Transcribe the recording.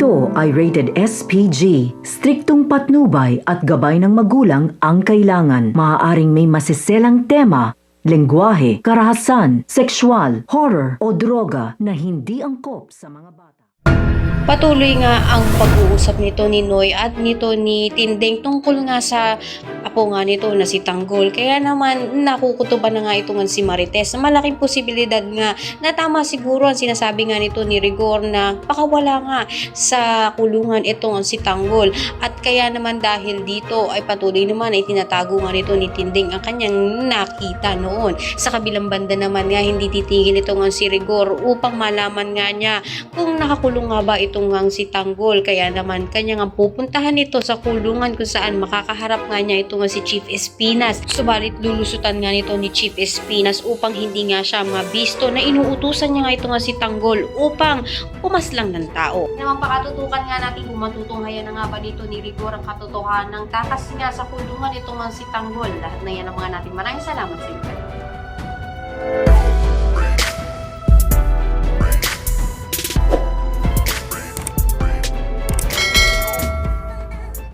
ito ay rated SPG. Striktong patnubay at gabay ng magulang ang kailangan. Maaaring may masiselang tema, lengguwahe, karahasan, sexual, horror o droga na hindi angkop sa mga bata. Patuloy nga ang pag-uusap nito ni Noy at nito ni Tindeng tungkol nga sa apo nga nito na si Tanggol. Kaya naman nakukutuban na nga ito nga si Marites. Malaking posibilidad nga na tama siguro ang sinasabi nga nito ni Rigor na pakawala nga sa kulungan ito nga si Tanggol. At kaya naman dahil dito ay patuloy naman ay tinatago nga nito ni Tinding ang kanyang nakita noon. Sa kabilang banda naman nga hindi titigil ito nga si Rigor upang malaman nga niya kung nakakulong nga ba itong si Tanggol. Kaya naman kanya nga pupuntahan ito sa kulungan kung saan makakaharap nga niya ito nga si Chief Espinas. Subalit lulusutan nga nito ni Chief Espinas upang hindi nga siya mabisto na inuutusan niya nga ito nga si Tanggol upang pumaslang ng tao. Naman pakatutukan nga natin kung matutunghayan na nga ba dito ni Rigor ang katotohanan ng takas nga sa kulungan ito nga si Tanggol. Lahat na yan ang mga natin. Maraming salamat sa inyo.